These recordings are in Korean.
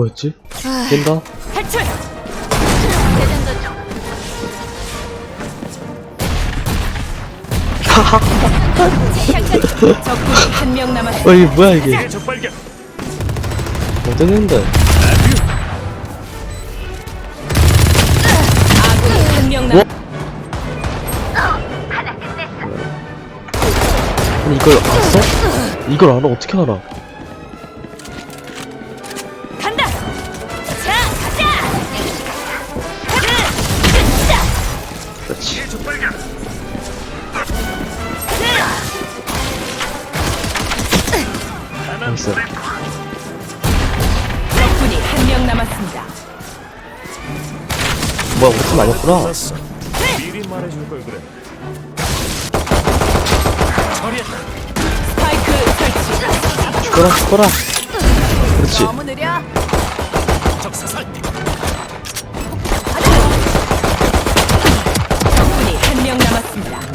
뭐였지? 깬다? 탈출! 적군이 한 명 남았습니다. 어 이게 뭐야 이게 적발견. 어땠는데 아군이 한명 남. 뭐? 아니 이걸 알았어? 이걸 알아 어떻게 알아 나이스 적군이 한 명 남았습니다. 뭐야 우리 팀 아니었구나 알았어. 미리 말해줄 걸 그래. 처리했다. 스파이크 설치. 죽어라 죽어라 그렇지 너무 느려. 적사살.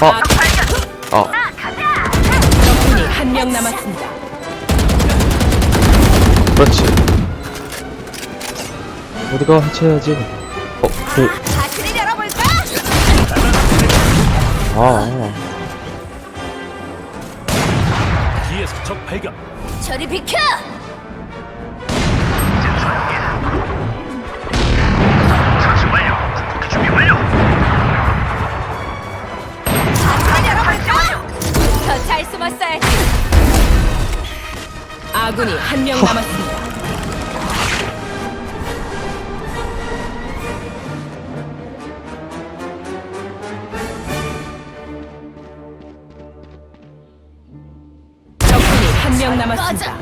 아. 아 적군이 한 명 남았습니다. 그렇지 어디가 해체해야지 어? 그, 다시를 열어볼까? 아, 아 뒤에서 적 발견. 저리 비켜. 잘 숨었어야지. 아군이 한 명 남았습니다. 적군이 한 명 남았습니다.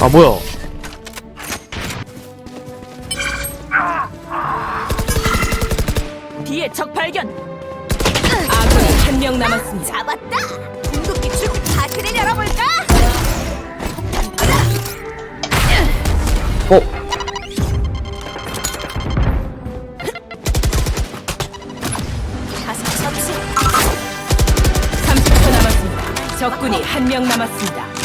아 뭐야 뒤에 적 발견. 아군이 한 명 남았습니다. 잡았다. 궁극기 출 다시를 열어볼까? 어? 가서 처치. 30초 남았습니다. 적군이 한 명 남았습니다.